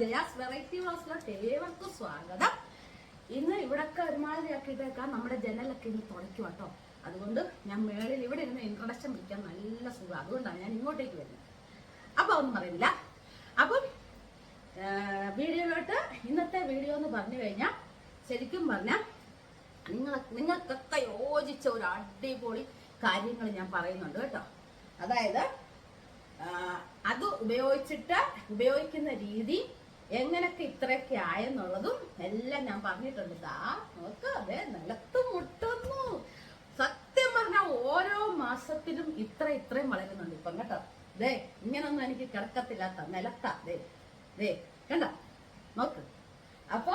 Jaya's variety വ്ളോഗ്സിലോട്ട് ഏവർക്കും സ്വാഗതം. ഇന്ന് ഇവിടൊക്കെ ഒരുമാതിരി നമ്മുടെ ജനലൊക്കെ ഇന്ന് തുടയ്ക്കും കേട്ടോ. അതുകൊണ്ട് ഞാൻ മേളിൽ ഇവിടെ ഇരുന്ന് ഇൻട്രൊഡക്ഷൻ പിടിക്കാൻ നല്ല സുഖം. അതുകൊണ്ടാണ് ഞാൻ ഇങ്ങോട്ടേക്ക് വരുന്നത്. അപ്പൊ ഒന്നും പറയുന്നില്ല. അപ്പം വീഡിയോയിലോട്ട് ഇന്നത്തെ വീഡിയോ എന്ന് പറഞ്ഞു കഴിഞ്ഞാൽ ശരിക്കും പറഞ്ഞാൽ നിങ്ങൾ നിങ്ങൾക്കൊക്കെ യോജിച്ച ഒരു അടിപൊളി കാര്യങ്ങൾ ഞാൻ പറയുന്നുണ്ട് കേട്ടോ. അതായത് അത് ഉപയോഗിച്ചിട്ട് ഉപയോഗിക്കുന്ന രീതി എങ്ങനൊക്കെ ഇത്രയൊക്കെ ആയെന്നുള്ളതും എല്ലാം ഞാൻ പറഞ്ഞിട്ടുണ്ട്. ദാ നോക്ക് അതെ നിലത്ത് മുട്ടുന്നു. സത്യം പറഞ്ഞ ഓരോ മാസത്തിലും ഇത്ര ഇത്രയും വളരുന്നുണ്ട് ഇപ്പം കേട്ടോ. ദേ ഇങ്ങനൊന്നും എനിക്ക് കിടക്കത്തില്ലാത്ത നിലത്താ ദേ ദേ കണ്ട? നോക്ക്. അപ്പൊ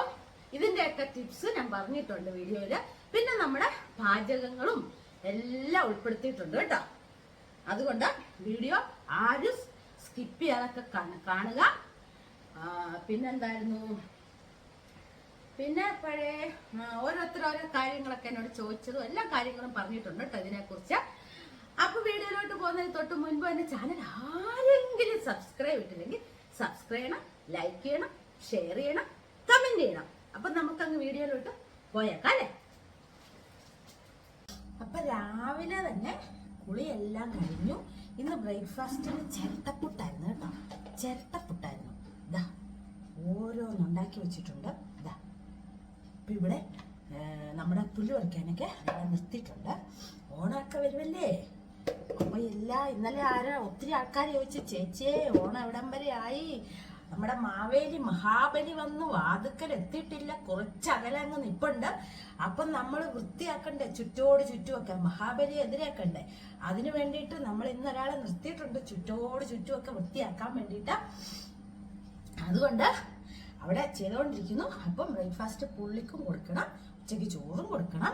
ഇതിന്റെയൊക്കെ ടിപ്സ് ഞാൻ പറഞ്ഞിട്ടുണ്ട് വീഡിയോയിൽ. പിന്നെ നമ്മുടെ പാചകങ്ങളും എല്ലാം ഉൾപ്പെടുത്തിയിട്ടുണ്ട് കേട്ടോ. അതുകൊണ്ട് വീഡിയോ ആരും സ്കിപ്പ് ചെയ്യാതൊക്കെ കാണുക. പിന്നെന്തായിരുന്നു? പിന്നെ പഴയ ഓരോരുത്തർ ഓരോ കാര്യങ്ങളൊക്കെ എന്നോട് ചോദിച്ചതും എല്ലാ കാര്യങ്ങളും പറഞ്ഞിട്ടുണ്ട് കേട്ടോ ഇതിനെക്കുറിച്ച്. അപ്പൊ വീഡിയോയിലോട്ട് പോകുന്നതിന് തൊട്ട് മുൻപ് തന്നെ ചാനൽ ആരെങ്കിലും സബ്സ്ക്രൈബ് ഇട്ടില്ലെങ്കിൽ സബ്സ്ക്രൈബ് ചെയ്യണം ലൈക്ക് ചെയ്യണം ഷെയർ ചെയ്യണം കമന്റ് ചെയ്യണം. അപ്പൊ നമുക്ക് അങ്ങ് വീഡിയോയിലോട്ട് പോയേക്കാം അല്ലേ? അപ്പൊ രാവിലെ തന്നെ കുളിയെല്ലാം കഴിഞ്ഞു. ഇന്ന് ബ്രേക്ക്ഫാസ്റ്റിന് ചിരട്ടപ്പുട്ടായിരുന്നു കേട്ടോ. ചിരട്ടപ്പുട്ടായിരുന്നു ഓരോന്നുണ്ടാക്കി വെച്ചിട്ടുണ്ട്. ഇതാ ഇപ്പൊ ഇവിടെ നമ്മുടെ പുല്ല് പറിക്കാനൊക്കെ ഇവിടെ നിർത്തിയിട്ടുണ്ട്. ഓണമൊക്കെ വരുമല്ലേ? അപ്പൊ എല്ലാ ഇന്നലെ ആരാ ഒത്തിരി ആൾക്കാർ ചോദിച്ചു ചേച്ചിയെ ഓണം എവിടം വരെ ആയി? നമ്മുടെ മാവേലി മഹാബലി വന്ന് വാതുക്കൽ എത്തിയിട്ടില്ല കുറച്ച് അകലെ അങ്ങ് നിപ്പുണ്ട്. അപ്പം നമ്മൾ വൃത്തിയാക്കണ്ടേ? ചുറ്റോട് ചുറ്റുമൊക്കെ മഹാബലി എതിരാക്കണ്ടേ? അതിനു വേണ്ടിയിട്ട് നമ്മൾ ഇന്ന് ഒരാളെ നിർത്തിയിട്ടുണ്ട്. ചുറ്റോട് ചുറ്റുമൊക്കെ വൃത്തിയാക്കാൻ വേണ്ടിയിട്ട്. അതുകൊണ്ട് അവിടെ ചെയ്തുകൊണ്ടിരിക്കുന്നു. അപ്പം ബ്രേക്ക്ഫാസ്റ്റ് പുള്ളിക്കും കൊടുക്കണം ഉച്ചയ്ക്ക് ചോറും കൊടുക്കണം.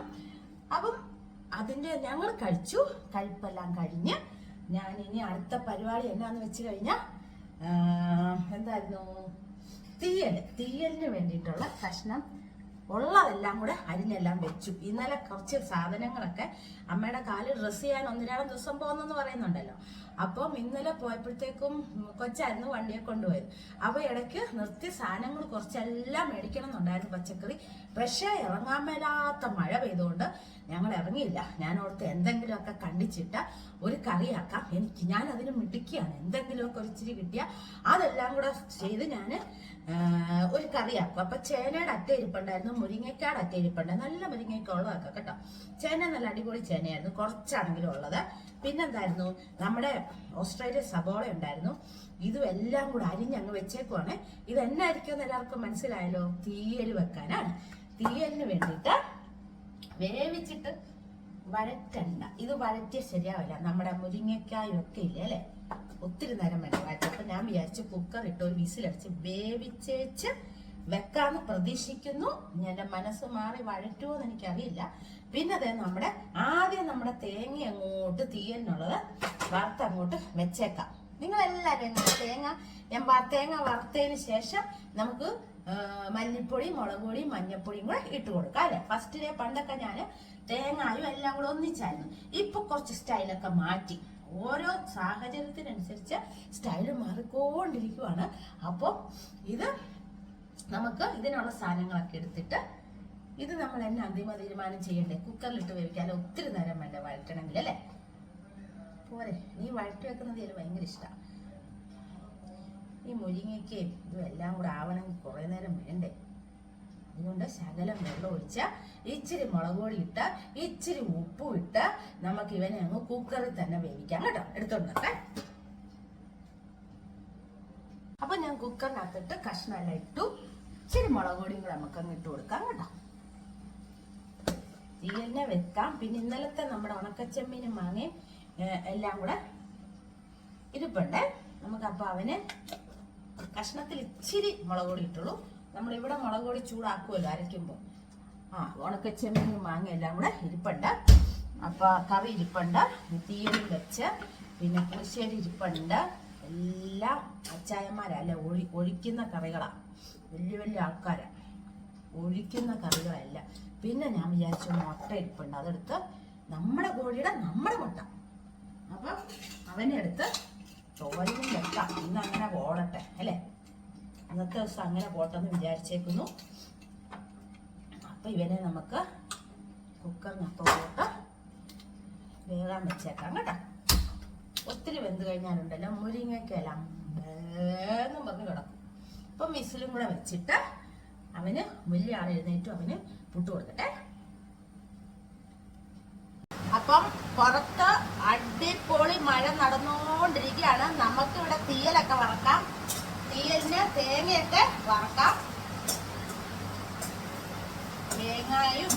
അപ്പം അതിന്റെ ഞങ്ങൾ കഴിച്ചു. കഴിപ്പെല്ലാം കഴിഞ്ഞ് ഞാൻ ഇനി അടുത്ത പരിപാടി എന്നാന്ന് വെച്ച് കഴിഞ്ഞാൽ എന്തായിരുന്നു തീയൽ തീയലിന് വേണ്ടിയിട്ടുള്ള കഷ്ണം ഉള്ളതെല്ലാം കൂടെ അരിഞ്ഞെല്ലാം വെച്ചു. ഇന്നലെ കുറച്ച് സാധനങ്ങളൊക്കെ അമ്മയുടെ കാൽ ഡ്രസ് ചെയ്യാൻ ഒന്നിരാളം ദിവസം പോകുന്നെന്ന് പറയുന്നുണ്ടല്ലോ. അപ്പം ഇന്നലെ പോയപ്പോഴത്തേക്കും കൊച്ചായിരുന്നു വണ്ടിയെ കൊണ്ടുപോയത്. അപ്പോൾ ഇടയ്ക്ക് നിർത്തി സാധനങ്ങൾ കുറച്ചെല്ലാം മേടിക്കണം എന്നുണ്ടായിരുന്നു പച്ചക്കറി. പക്ഷേ ഇറങ്ങാൻ മേലാത്ത മഴ പെയ്തുകൊണ്ട് ഞങ്ങൾ ഇറങ്ങിയില്ല. ഞാൻ ഓർത്ത് എന്തെങ്കിലുമൊക്കെ കണ്ടിച്ചിട്ട് ഒരു കറിയാക്കാം എനിക്ക് ഞാൻ അതിന് മിടുക്കിയാണ്. എന്തെങ്കിലുമൊക്കെ ഒരിച്ചിരി കിട്ടിയ അതെല്ലാം കൂടെ ചെയ്ത് ഞാൻ ഒരു കറിയാക്കും അപ്പൊ ചേനയുടെ അറ്റ ഇരിപ്പുണ്ടായിരുന്നു മുരിങ്ങക്കാട് അറ്റ ഇരിപ്പുണ്ടായിരുന്നു. നല്ല മുരിങ്ങയ്ക്ക ഉള്ളതൊക്കെ കേട്ടോ. ചേന നല്ല അടിപൊളി ചേനയായിരുന്നു കുറച്ചാണെങ്കിലും ഉള്ളത്. പിന്നെന്തായിരുന്നു നമ്മുടെ ഓസ്ട്രേലിയ സബോള ഉണ്ടായിരുന്നു. ഇതും എല്ലാം കൂടെ അരിഞ്ഞ് അങ്ങ് വെച്ചേക്കുവാണ്. ഇത് എന്നായിരിക്കും എന്ന് എല്ലാവർക്കും മനസ്സിലായല്ലോ? തീയൽ വെക്കാനാണ്. തീയലിന് വേണ്ടിയിട്ട് വേവിച്ചിട്ട് വഴറ്റണ്ട. ഇത് വഴറ്റിയ ശരിയാവില്ല. നമ്മുടെ മുരിങ്ങക്കായൊക്കെ ഇല്ലേ അല്ലെ? ഒത്തിരി നേരം വേണം വഴറ്റ അപ്പൊ ഞാൻ വിചാരിച്ചു കുക്കർ ഇട്ട് ഒരു വിസിലടിച്ച് വേവിച്ചേച്ച് വെക്കാന്ന് പ്രതീക്ഷിക്കുന്നു. എന്റെ മനസ്സ് മാറി വഴറ്റുമോ എന്ന് എനിക്കറിയില്ല. പിന്നെ അതേ നമ്മുടെ ആദ്യം നമ്മുടെ തേങ്ങ അങ്ങോട്ട് തീയലിനുള്ളത് വറുത്ത് അങ്ങോട്ട് വെച്ചേക്കാം. എങ്ങനെ? തേങ്ങ ഞാൻ തേങ്ങ വറുത്തതിന് ശേഷം നമുക്ക് മല്ലിപ്പൊടിയും മല്ലിപ്പൊടി മുളക് പൊടി മഞ്ഞപ്പൊടിയും കൂടെ ഇട്ട് കൊടുക്കാം അല്ലെ? ഫസ്റ്റിലെ പണ്ടൊക്കെ ഞാൻ തേങ്ങായും എല്ലാം കൂടെ ഒന്നിച്ചായിരുന്നു. ഇപ്പൊ കുറച്ച് സ്റ്റൈലൊക്കെ മാറ്റി. ഓരോ സാഹചര്യത്തിനനുസരിച്ച് സ്റ്റൈൽ മാറിക്കൊണ്ടിരിക്കുവാണ്. അപ്പോൾ ഇത് നമുക്ക് ഇതിനുള്ള സാധനങ്ങളൊക്കെ എടുത്തിട്ട് ഇത് നമ്മൾ എന്നെ അന്തിമ തീരുമാനം ചെയ്യണ്ടേ? കുക്കറിലിട്ട് വേവിക്കാൻ ഒത്തിരി നേരം വേണ്ട വഴറ്റണമെങ്കിൽ അല്ലേ? പോരെ. നീ വഴറ്റി വെക്കുന്നത് ഇതിൽ ഭയങ്കര ഇഷ്ടമാണ് ഈ മുരിങ്ങയ്ക്കയും ഇതും എല്ലാം കൂടെ ആവണമെങ്കിൽ കുറേ നേരം വേണ്ടേ? അതുകൊണ്ട് ശകലം വെള്ളം ഒഴിച്ച ഇച്ചിരി മുളക് പൊടി ഇട്ട് ഇച്ചിരി ഉപ്പും ഇട്ട് നമുക്ക് ഇവനെ അങ്ങ് കുക്കറിൽ തന്നെ വേവിക്കാം കേട്ടോ. എടുത്തോണ്ടൊക്കെ അപ്പൊ ഞാൻ കുക്കറിനകത്തിട്ട് കഷ്ണമെല്ലാം ഇട്ടു. ഇച്ചിരി മുളക് പൊടിയും കൂടെ നമുക്കങ്ങ് ഇട്ട് കൊടുക്കാം കേട്ടോ. തീയലിനെ വെക്കാം. പിന്നെ ഇന്നലത്തെ നമ്മുടെ ഉണക്കച്ചെമ്മീനും മാങ്ങയും എല്ലാം കൂടെ ഇരിപ്പുണ്ട്. നമുക്ക് അപ്പൊ അവന് കഷ്ണത്തിൽ ഇച്ചിരി മുളക് പൊടി ഇട്ടുള്ളൂ. നമ്മൾ ഇവിടെ മുളക് പൊടി ചൂടാക്കുമല്ലോ അരയ്ക്കുമ്പോൾ. ആ ഉണക്കച്ചെമ്മീൻ മാങ്ങ എല്ലാം കൂടെ ഇരിപ്പുണ്ട്. അപ്പൊ കറി ഇരിപ്പുണ്ട്. തീയലും വെച്ച് പിന്നെ പുളിശ്ശേരി ഇരിപ്പുണ്ട്. എല്ലാം അച്ചായന്മാരല്ല ഒഴി ഒഴിക്കുന്ന കറികളാ. വലിയ വലിയ ആൾക്കാരാണ് ഒഴിക്കുന്ന കറികളല്ല. പിന്നെ ഞാൻ വിചാരിച്ചു മുട്ട ഇരിപ്പുണ്ട്. അതെടുത്ത് നമ്മുടെ കോഴിയുടെ നമ്മുടെ മുട്ട. അപ്പൊ അവനെടുത്ത് തോരനും വെക്കാം. ഇന്ന് അങ്ങനെ ഓടട്ടെ അല്ലേ? ഇന്നത്തെ ദിവസം അങ്ങനെ പോട്ടെന്ന് വിചാരിച്ചേക്കുന്നു. അപ്പൊ ഇവനെ നമുക്ക് കുക്കറിനകത്തോട്ട് വേകാൻ വെച്ചേക്കാം കേട്ടോ. ഒത്തിരി വെന്ത് കഴിഞ്ഞാലുണ്ടല്ലോ മുരിങ്ങക്കെല്ലാം വേഗം പറഞ്ഞ് കിടക്കും. അപ്പം മിസിലും കൂടെ വെച്ചിട്ട് അവന് വലിയ ആൾ എഴുന്നേറ്റും അവന് പുട്ട് കൊടുക്കട്ടെ. അപ്പം പുറത്ത് അടിപൊളി മഴ നടന്നുകൊണ്ടിരിക്കുകയാണ് നമുക്ക് ഇവിടെ തീയലൊക്കെ വറക്കാം. തീയലിന് തേങ്ങയൊക്കെ വറക്കാം. തേങ്ങയും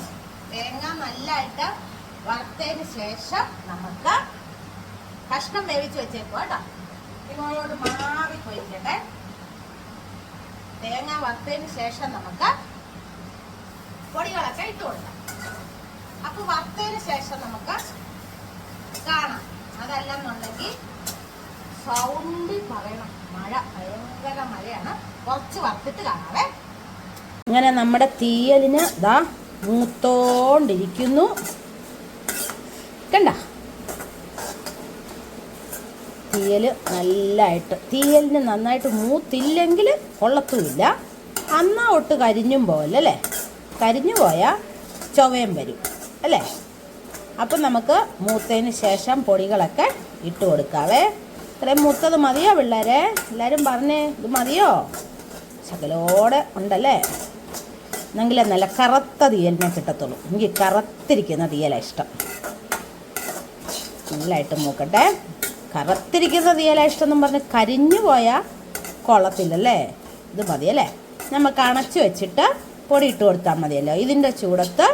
തേങ്ങ നല്ലതായിട്ട് വറുത്തതിന് ശേഷം നമുക്ക് കഷ്ണം വേവിച്ച് വെച്ചേക്കും കേട്ടോ. ഇങ്ങോട്ട് മാറി പോയിക്കട്ടെ തേങ്ങ വറുത്തതിന് ശേഷം നമുക്ക് പൊടികളൊക്കെ ഇട്ട് കൊടുക്കാം. അപ്പൊ വറുത്തതിന് ശേഷം നമുക്ക് കാണാം. അതല്ലെന്നുണ്ടെങ്കിൽ സൗണ്ടിൽ പറയണം. മഴ ഭയങ്കര മഴയാണ്. കുറച്ച് വറുത്തിട്ട് കാണാവേ. അങ്ങനെ നമ്മുടെ തീയലിന് ദാ മൂത്തോണ്ടിരിക്കുന്നു. കണ്ട? തീയൽ നല്ലതായിട്ട് തീയലിന് നന്നായിട്ട് മൂത്തില്ലെങ്കിൽ കൊള്ളത്തുമില്ല. അന്നാ ഒട്ട് കരിഞ്ഞും പോലെ അല്ലേ? കരിഞ്ഞു പോയാൽ ചൊവയും വരും അല്ലേ? അപ്പം നമുക്ക് മൂത്തതിന് ശേഷം പൊടികളൊക്കെ ഇട്ട് കൊടുക്കാവേ. ഇത്രയും മൂത്തത് മതിയോ പിള്ളേരെ? എല്ലാവരും പറഞ്ഞേ ഇത് മതിയോ? ശകലോടെ ഉണ്ടല്ലേ? എന്നെങ്കിൽ നല്ല കറുത്ത തീയലിനെ കിട്ടത്തുള്ളൂ. എനിക്ക് കറുത്തിരിക്കുന്ന തീയലാണ് ഇഷ്ടം. നല്ലതായിട്ട് മൂക്കട്ടെ കറുത്തിരിക്കുന്ന തീയല ഇഷ്ടം എന്നും പറഞ്ഞ് കരിഞ്ഞു പോയാൽ കൊള്ളത്തില്ലല്ലേ? ഇത് മതിയല്ലേ? നമുക്ക് അണച്ചു വെച്ചിട്ട് പൊടി ഇട്ട് കൊടുത്താൽ മതിയല്ലോ. ഇതിന്റെ ചൂടത്ത്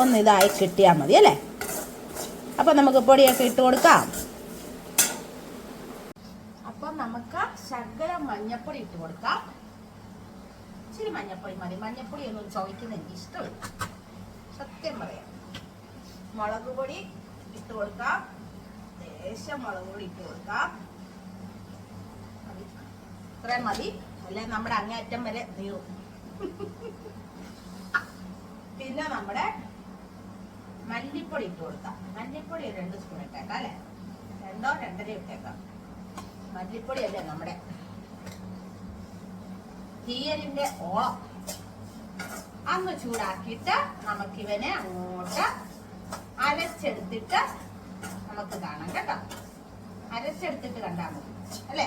ഒന്ന് ഇതായി കിട്ടിയാൽ മതിയല്ലേ? അപ്പം നമുക്ക് പൊടിയൊക്കെ ഇട്ട് കൊടുക്കാം. അപ്പം നമുക്ക് ശകല മഞ്ഞപ്പൊടി ഇട്ട് കൊടുക്കാം. ഇച്ചിരി മഞ്ഞപ്പൊടി മതി. മഞ്ഞപ്പൊടി ഒന്നും ചുവയ്ക്കുന്ന എനിക്ക് ഇഷ്ടമില്ല. സത്യം പറയാം. മുളക് പൊടി ഇട്ട് കൊടുക്കാം. ലേശം മുളക് പൊടി ഇട്ട് കൊടുക്കാം. ഇത്രയും മതി. അല്ലെ? നമ്മുടെ അങ്ങേറ്റം വരെ നീറും പിന്നെ നമ്മുടെ മല്ലിപ്പൊടി ഇട്ട് കൊടുക്കാം. മല്ലിപ്പൊടി രണ്ട് സ്പൂൺ ഇട്ടേക്കാം അല്ലെ? രണ്ടോ രണ്ടര ഇട്ടേക്കാം. മല്ലിപ്പൊടി അല്ലേ നമ്മുടെ? തീയലിന്റെ ഓ അന്ന് ചൂടാക്കിയിട്ട് നമുക്കിവനെ അങ്ങോട്ട് അരച്ചെടുത്തിട്ട് നമുക്ക് കാണാം കേട്ടോ. അരച്ചെടുത്തിട്ട് കണ്ടാൽ മതി അല്ലേ?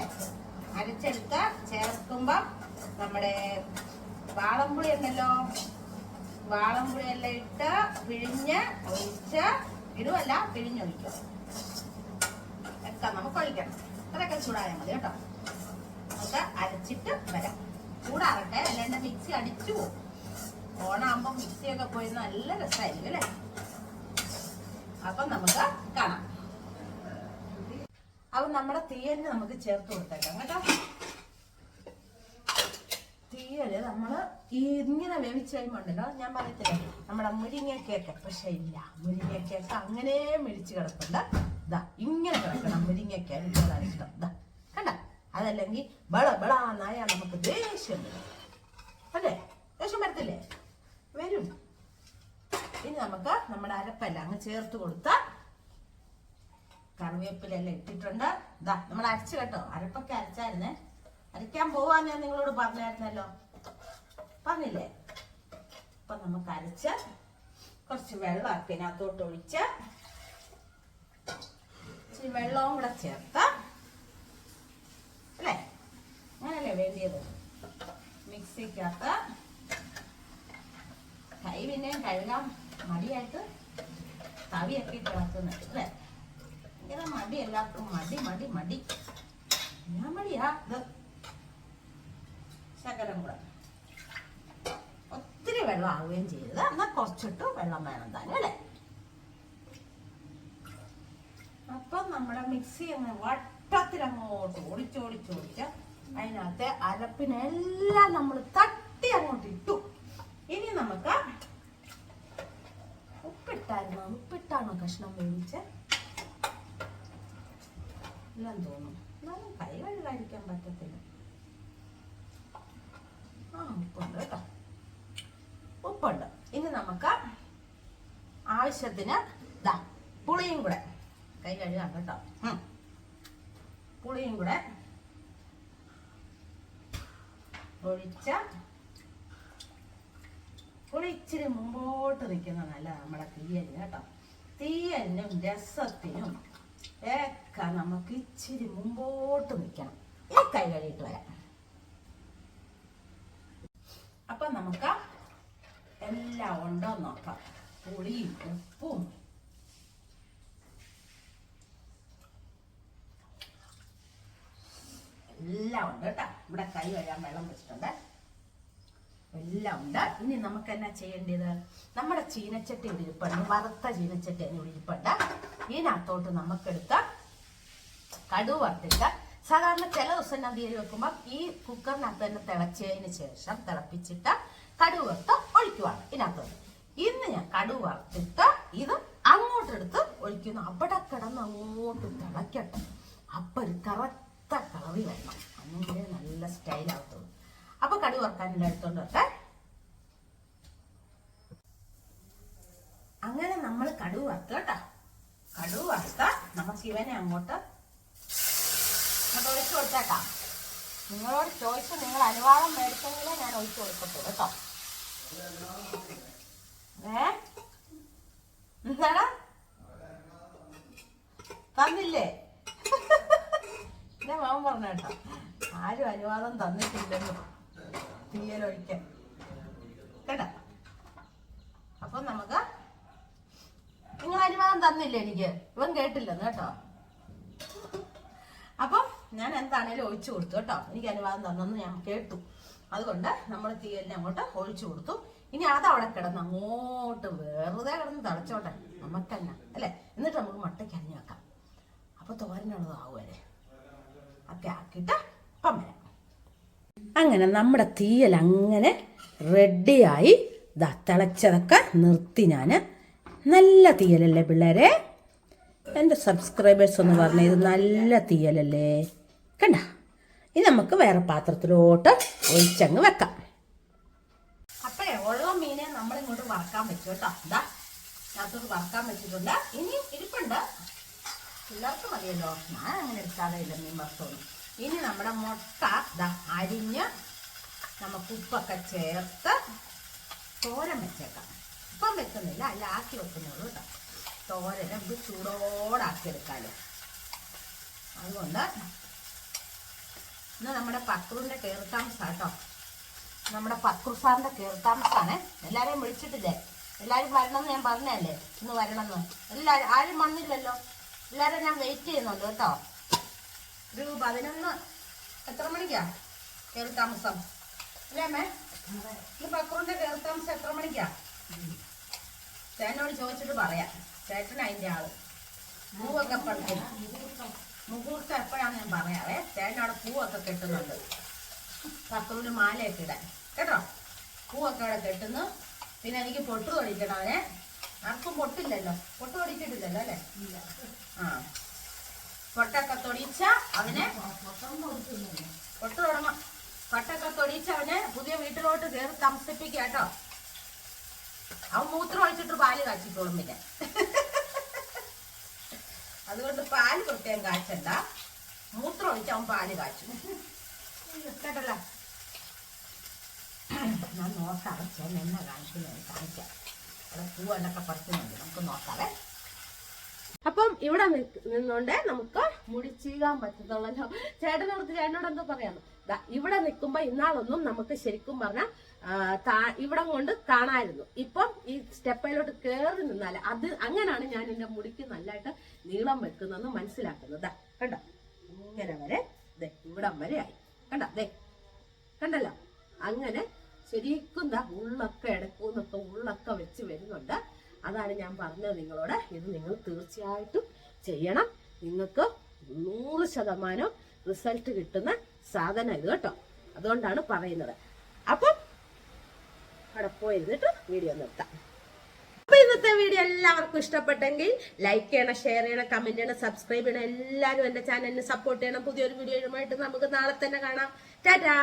അരച്ചെടുത്ത് ചേർക്കുമ്പം നമ്മുടെ വാളംപുളി ഉണ്ടല്ലോ. വാളംപുളി എല്ലാം ഇട്ട് പിഴിഞ്ഞ് ഒഴിച്ച് ഇടുവല്ല പിഴിഞ്ഞൊഴിക്കും. ഒക്കെ നമുക്ക് ഒഴിക്കണം. അതൊക്കെ ചൂടായാൽ മതി കേട്ടോ. നമുക്ക് അരച്ചിട്ട് വരാം. ചൂടാറട്ടെ. അല്ലാണ്ട് മിക്സി അടിച്ചു പോകും. ഓണാകുമ്പോൾ മിക്സിയൊക്കെ പോയി നല്ല രസമായിരിക്കും അല്ലേ? അപ്പം നമുക്ക് കാണാം. അപ്പൊ നമ്മുടെ തീയലിന് നമുക്ക് ചേർത്ത് കൊടുത്തേക്കാം കേട്ടോ. തീയൽ നമ്മൾ ഈ ഇങ്ങനെ വേവിച്ച് കഴിയുമ്പോണ്ടല്ലോ ഞാൻ പറയത്തില്ല നമ്മുടെ മുരിങ്ങക്കേക്ക് പക്ഷെ ഇല്ല മുരിങ്ങക്കേക്ക് അങ്ങനെ മെടിച്ച് കിടപ്പുണ്ട്. ഇതാ ഇങ്ങനെ കിടക്കണം മുരിങ്ങക്കായി എനിക്കതാണ് ഇഷ്ടം. ദാ കണ്ട? അതല്ലെങ്കിൽ ബള ബളാന്നായ നമുക്ക് ദേഷ്യം വരും. അല്ലേ? ദേഷ്യം വരത്തില്ലേ? വരും. ഇനി നമുക്ക് നമ്മുടെ അരപ്പല്ല അങ്ങ് ചേർത്ത് കൊടുത്താൽ കറിവേപ്പിലെല്ലാം ഇട്ടിട്ടുണ്ട്. ഇതാ നമ്മൾ അരച്ചു കേട്ടോ. അരപ്പൊക്കെ അരച്ചായിരുന്നേ. അരയ്ക്കാൻ പോവാൻ ഞാൻ നിങ്ങളോട് പറഞ്ഞായിരുന്നല്ലോ. പറഞ്ഞില്ലേ? അപ്പൊ നമുക്ക് അരച്ച് കുറച്ച് വെള്ളം അതിനകത്തോട്ട് ഒഴിച്ച് ഇച്ചിരി വെള്ളവും കൂടെ ചേർത്ത് അല്ലേ? അങ്ങനല്ലേ വേണ്ടിയത്? മിക്സിക്കകത്ത് കൈ പിന്നെയും കഴുകാൻ മടിയായിട്ട് തവിയൊക്കെ കിടക്കുന്നുണ്ട് അല്ലേ? ഭയങ്കര മടി എല്ലാവർക്കും മടി മടി മടി. ഞാൻ മടിയാ ഇത്? ശകലം കൂടെ. ഒത്തിരി വെള്ളം ആവുകയും ചെയ്തത് എന്നാൽ കുറച്ചിട്ട് വെള്ളം വേണം തന്നെ അല്ലേ? അപ്പം നമ്മുടെ മിക്സി അങ്ങ് വട്ടത്തിൽ അങ്ങോട്ട് ഓടിച്ചോടിച്ചോടിച്ച് അതിനകത്തെ അരപ്പിനെല്ലാം നമ്മൾ തട്ടി അങ്ങോട്ട് ഇട്ടു. ഇനി നമുക്ക് ഉപ്പിട്ടായിരുന്നോ. ഉപ്പിട്ടാണോ കഷ്ണം വേവിച്ച്? എല്ലാം തോന്നും എന്നാലും കൈ കഴുകാതിരിക്കാൻ പറ്റത്തില്ല. ആ ഉപ്പുണ്ട് കേട്ടോ. ഉപ്പുണ്ട്. ഇനി നമുക്ക് ആവശ്യത്തിന് ദാ പുളിയും കൂടെ കൈ കഴുകാം കേട്ടോ. പുളിയും കൂടെ ഒഴിച്ച പുളി ഇച്ചിരി മുമ്പോട്ട് നിൽക്കുന്ന നല്ല നമ്മുടെ തീയലിന് കേട്ടോ. തീയലിനും രസത്തിനും ഒക്കെ നമുക്ക് ഇച്ചിരി മുമ്പോട്ട് നിൽക്കണം. ഈ കൈ കഴിയിട്ട് വരാം. അപ്പൊ നമുക്ക് എല്ലാം ഉണ്ടോ നോക്കാം. പുളിയും ഉപ്പും എല്ലാം ഉണ്ട് കേട്ടോ. ഇവിടെ കൈ വരാൻ വെള്ളം വെച്ചിട്ടുണ്ട്. എല്ലാം ഉണ്ട്. ഇനി നമുക്ക് എന്നാ ചെയ്യേണ്ടത്? നമ്മുടെ ചീനച്ചട്ടി ഇവിടെ ഇരിപ്പുണ്ട്. വറുത്ത ചീനച്ചട്ടി അതിന് ഇരിപ്പുണ്ട്. ഇതിനകത്തോട്ട് നമുക്കെടുത്ത കടുവ് വറുത്തിട്ട് സാധാരണ ചില ദിവസം ഞാൻ തീരെ വെക്കുമ്പോൾ ഈ കുക്കറിനകത്ത് തന്നെ തിളച്ചതിന് ശേഷം തിളപ്പിച്ചിട്ട് കടുവ് വറുത്ത് ഒഴിക്കുവാണ് ഇതിനകത്തോട്ട്. ഇന്ന് ഞാൻ കടുവ് വറുത്തിട്ട് ഇത് അങ്ങോട്ടെടുത്ത് ഒഴിക്കുന്നു. അവിടെ കിടന്ന് അങ്ങോട്ട് തിളക്കട്ടെ. അപ്പൊ ഒരു കറുത്ത കളറി വരണം. അന്നെങ്കിലേ നല്ല സ്റ്റൈലാകത്തുള്ളൂ അപ്പൊ കടി വറക്കാനുള്ള എടുത്തോണ്ട് വരട്ടെ. അങ്ങനെ നമ്മൾ കടുവ് വറുത്ത് കടുവ് വറുത്ത നമുക്ക് ഇവനെ അങ്ങോട്ട് അങ്ങോട്ട് ഒഴിച്ചു കൊടുത്തേക്കാം. നിങ്ങളോട് ചോയ്സ് നിങ്ങൾ അനുവാദം മേടിച്ചെങ്കിലേ ഞാൻ ഒഴിച്ചു കൊടുക്കത്തുള്ളൂ കേട്ടോ. ഏ? എന്താണ്? തന്നില്ലേ? എന്റെ മാമൻ പറഞ്ഞ കേട്ടോ ആരും അനുവാദം തന്നിട്ടില്ലെന്ന്. കേട്ടോ? അപ്പൊ നമുക്ക് നിങ്ങൾ അനുവാദം തന്നില്ല എനിക്ക്? ഇവൻ കേട്ടില്ലെന്ന് കേട്ടോ. അപ്പം ഞാൻ എന്താണേലും ഒഴിച്ചു കൊടുത്തു കേട്ടോ. എനിക്ക് അനുവാദം തന്നെന്ന് ഞാൻ കേട്ടു. അതുകൊണ്ട് നമ്മൾ തീയലിനെ അങ്ങോട്ട് ഒഴിച്ചു കൊടുത്തു. ഇനി അതവിടെ കിടന്ന് അങ്ങോട്ട് വെറുതെ കിടന്ന് തളച്ചോട്ടെ. നമുക്കെന്നാ അല്ലേ? എന്നിട്ട് നമുക്ക് മട്ടയ്ക്ക് അരിഞ്ഞു വെക്കാം. അപ്പൊ തോരനുള്ളതാവുമല്ലേ ഒക്കെ ആക്കിയിട്ട് വരാം. അങ്ങനെ നമ്മുടെ തീയൽ അങ്ങനെ റെഡിയായി. ഇതാ തിളച്ചതൊക്കെ നിർത്തി ഞാൻ നല്ല തീയലല്ലേ പിള്ളേരെ? എന്റെ സബ്സ്ക്രൈബേഴ്സ് ഒന്ന് പറഞ്ഞ ഇത് നല്ല തീയലല്ലേ? കണ്ട? ഇനി നമുക്ക് വേറെ പാത്രത്തിലോട്ട് ഒഴിച്ചങ്ങ് വെക്കാം. അപ്പോഴേ ഉള്ള മീനെ നമ്മളിങ്ങോട്ട് വറക്കാൻ പറ്റും കേട്ടോ. ഇതാ അതിനകത്തോട്ട് വറക്കാൻ പറ്റിയിട്ടുണ്ട്. ഇനി ഇരിപ്പുണ്ട്. പിള്ളേർക്ക് മതിയല്ലോ. ഞാൻ അങ്ങനെ എടുക്കാതെ ഇല്ല മീൻ വറുത്തൊന്നും ഇനി നമ്മുടെ മുട്ട അരിഞ്ഞ് നമുക്ക് ഉപ്പൊക്കെ ചേർത്ത് തോരൻ വെച്ചേക്കാം. ഇപ്പം വെക്കുന്നില്ല അല്ല ആക്കി വെക്കുന്നുള്ളൂ കേട്ടോ. തോരൻ നമുക്ക് ചൂടോടാക്കി എടുക്കാമല്ലോ അതുകൊണ്ട് ഇന്ന് നമ്മുടെ പക്രുവിന്റെ കയറി കേട്ടോ. നമ്മുടെ പക്രു സാറിന്റെ കയറി താമസമാണ്. എല്ലാരെയും വിളിച്ചിട്ടില്ലേ? എല്ലാരും വരണമെന്ന് ഞാൻ പറഞ്ഞല്ലേ ഇന്ന് വരണമെന്ന്. എല്ലാരും ആരും വന്നില്ലല്ലോ? എല്ലാരും ഞാൻ വെയിറ്റ് ചെയ്യുന്നുണ്ട് കേട്ടോ. ഒരു പതിനൊന്ന് എത്ര മണിക്കാ? കയറി താമസം. അല്ലേ അമ്മേ? ഈ പക്രൂന്റെ കയറി താമസം എത്ര മണിക്കാ? ചേട്ടനോട് ചോദിച്ചിട്ട് പറയാം. ചേട്ടൻ അതിന്റെ ആൾ. പൂവൊക്കെ മുഹൂർത്തം എപ്പോഴാന്ന് ഞാൻ പറയാവേ. ചേട്ടനവിടെ പൂവൊക്കെ കെട്ടുന്നുണ്ട്. പക്രൂന് മാലയൊക്കെ ഇടാൻ. കേട്ടോ? പൂവൊക്കെ അവിടെ കെട്ടുന്നു. പിന്നെ എനിക്ക് പൊട്ടു തൊടിക്കണം അവനെ. ആർക്കും പൊട്ടില്ലല്ലോ. പൊട്ടു തൊടിച്ചിട്ടില്ലല്ലോ അല്ലേ? പൊട്ടൊക്കെ തൊടിച്ച അവനെ പൊട്ട് തുടങ്ങാം പൊട്ടൊക്കെ തൊടിച്ച അവനെ പുതിയ വീട്ടിലോട്ട് കയറി താമസിപ്പിക്കുക കേട്ടോ. അവൻ മൂത്രം ഒഴിച്ചിട്ട് പാൽ കാച്ചിക്കോളും പിന്നെ. അതുകൊണ്ട് പാൽ പ്രത്യേകം കാച്ചണ്ട. മൂത്രം ഒഴിച്ച് അവൻ പാൽ കാച്ചും. കേട്ടല്ലോ? ഞാൻ നോക്കാം. എന്നെ കാണിക്കുന്നത് കാണിക്കാം. അവിടെ പൂവെണ്ണൊക്കെ പറിക്കുന്നുണ്ട്. നമുക്ക് നോക്കാവേ ഇവിടെ നിന്നുകൊണ്ട് നമുക്ക് മുടി ചീകാൻ പറ്റത്തുള്ളല്ലോ ചേട്ടനോട് ചേട്ടനോട് എന്തോ പറയാമോ ഇവിടെ നിൽക്കുമ്പോ ഇന്നാളൊന്നും നമുക്ക് ശരിക്കും പറഞ്ഞാൽ ഇവിടം കൊണ്ട് കാണായിരുന്നു. ഇപ്പം ഈ സ്റ്റെപ്പയിലോട്ട് കേറി നിന്നാൽ അത് അങ്ങനെയാണ് ഞാൻ എന്റെ മുടിക്ക് നല്ലതായിട്ട് നീളം വെക്കുന്നതെന്ന് മനസ്സിലാക്കുന്നത്. കണ്ടോ? ഇങ്ങനെ വരെ ദേ ഇവിടം വരെ ആയി. കണ്ടോ? ദേ കണ്ടല്ലോ? അങ്ങനെ ശരിക്കും ഉള്ളൊക്കെ ഇടക്കൂന്നൊക്കെ ഉള്ളൊക്കെ വെച്ച് വരുന്നുണ്ട്. അതാണ് ഞാൻ പറഞ്ഞത് നിങ്ങളോട്. ഇത് നിങ്ങൾ തീർച്ചയായിട്ടും ചെയ്യണം. നിങ്ങൾക്ക് നൂറ് ശതമാനം റിസൾട്ട് കിട്ടുന്ന സാധനം ഇത് കേട്ടോ. അതുകൊണ്ടാണ് പറയുന്നത്. അപ്പം അവിടെ പോയിരുന്നിട്ട് വീഡിയോ നിർത്താം. അപ്പൊ ഇന്നത്തെ വീഡിയോ എല്ലാവർക്കും ഇഷ്ടപ്പെട്ടെങ്കിൽ ലൈക്ക് ചെയ്യണം ഷെയർ ചെയ്യണം കമന്റ് ചെയ്യണം സബ്സ്ക്രൈബ് ചെയ്യണം. എല്ലാവരും എന്റെ ചാനലിന് സപ്പോർട്ട് ചെയ്യണം. പുതിയൊരു വീഡിയോയുമായിട്ട് നമുക്ക് നാളെ തന്നെ കാണാം. ടാറ്റാ